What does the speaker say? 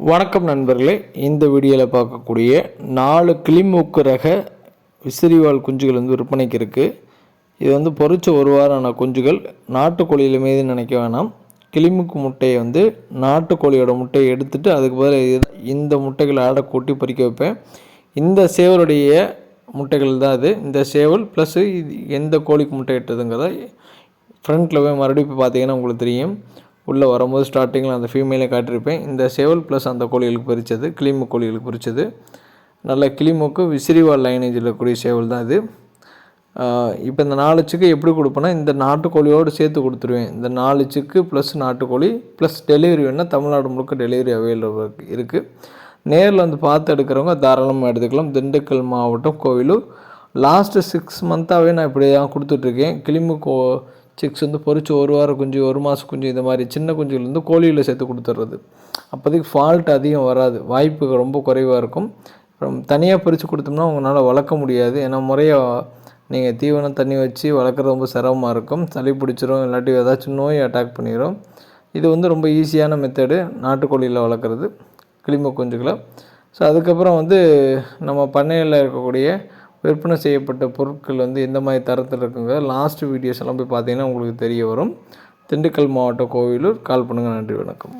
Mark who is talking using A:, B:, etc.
A: வணக்கம் நண்பர்களே. இந்த வீடியோவில் பார்க்கக்கூடிய நாலு கிளிமூக்கு ரக விசிறிவால் குஞ்சுகள் வந்து விற்பனைக்கு இருக்குது இது வந்து பொறிச்ச ஒரு வாரான குஞ்சுகள். நாட்டுக்கோழியில் மீது நினைக்க வேணாம். கிளிமுக்கு முட்டையை வந்து நாட்டுக்கோழியோட முட்டையை எடுத்துட்டு அதுக்கு பதில் இந்த முட்டைகளை ஆட கூட்டி பொறிக்க வைப்பேன். இந்த சேவலுடைய முட்டைகள் தான் அது இந்த சேவல் ப்ளஸ்ஸு இது எந்த கோழிக்கு முட்டை இட்டதுங்கிறத ஃப்ரண்ட்டில் போய் மறுபடியும் இப்போ பார்த்தீங்கன்னா உங்களுக்கு தெரியும். உள்ளே வரும்போது ஸ்டார்டிங்கில் அந்த ஃபீமேலே காட்டியிருப்பேன். இந்த சேவல் ப்ளஸ் அந்த கோழிகளுக்கு பிரித்தது கிளிமு கோழிகளுக்கு பிரித்தது நல்ல கிளிமுக்கு விசிறிவால் லைனேஜில் இருக்கக்கூடிய சேவல் தான் இது. இப்போ இந்த நாலு சிக்கு எப்படி கொடுப்பேன்னா இந்த நாட்டுக்கோழியோடு சேர்த்து கொடுத்துருவேன். இந்த நாலு சிக்கு ப்ளஸ் நாட்டுக்கோழி ப்ளஸ் டெலிவரி வேணால் தமிழ்நாடு முழுக்க டெலிவரி அவைலபிள் இருக்குது நேரில் வந்து பார்த்து எடுக்கிறவங்க தாராளமாக எடுத்துக்கலாம். திண்டுக்கல் மாவட்டம் கோவிலூர். லாஸ்ட்டு சிக்ஸ் மந்த்தாகவே நான் இப்படி தான் கொடுத்துட்ருக்கேன் கிளிமு கோ சிக்ஸ் வந்து பொறிச்சு ஒரு வாரம் குஞ்சு ஒரு மாதம் குஞ்சு இந்த மாதிரி சின்ன குஞ்சுலேருந்து கோழியில் சேர்த்து கொடுத்துட்றது அப்போதைக்கு ஃபால்ட் அதிகம் வராது. வாய்ப்பு ரொம்ப குறைவாக இருக்கும். தனியாக பிரித்து கொடுத்தோம்னா உங்களால் வளர்க்க முடியாது. ஏன்னா முறையாக நீங்கள் தீவனம் தண்ணி வச்சு வளர்க்குறது ரொம்ப சிரமமாக இருக்கும். சளி பிடிச்சிரும் இல்லாட்டி ஏதாச்சும் நோய் அட்டாக் பண்ணிடும் இது வந்து ரொம்ப ஈஸியான மெத்தடு நாட்டுக்கோழியில் வளர்க்குறது கிளிம குஞ்சுகளை. ஸோ அதுக்கப்புறம் வந்து நம்ம பண்ணையில் இருக்கக்கூடிய விற்பனை செய்யப்பட்ட பொருட்கள் வந்து எந்த மாதிரி தரத்தில் இருக்குங்க? லாஸ்ட் வீடியோஸ் எல்லாம் போய் பார்த்தீங்கன்னா உங்களுக்கு தெரிய வரும். திண்டுக்கல் மாவட்டம் கோவிலூர். கால் பண்ணுங்கள் நன்றி வணக்கம்.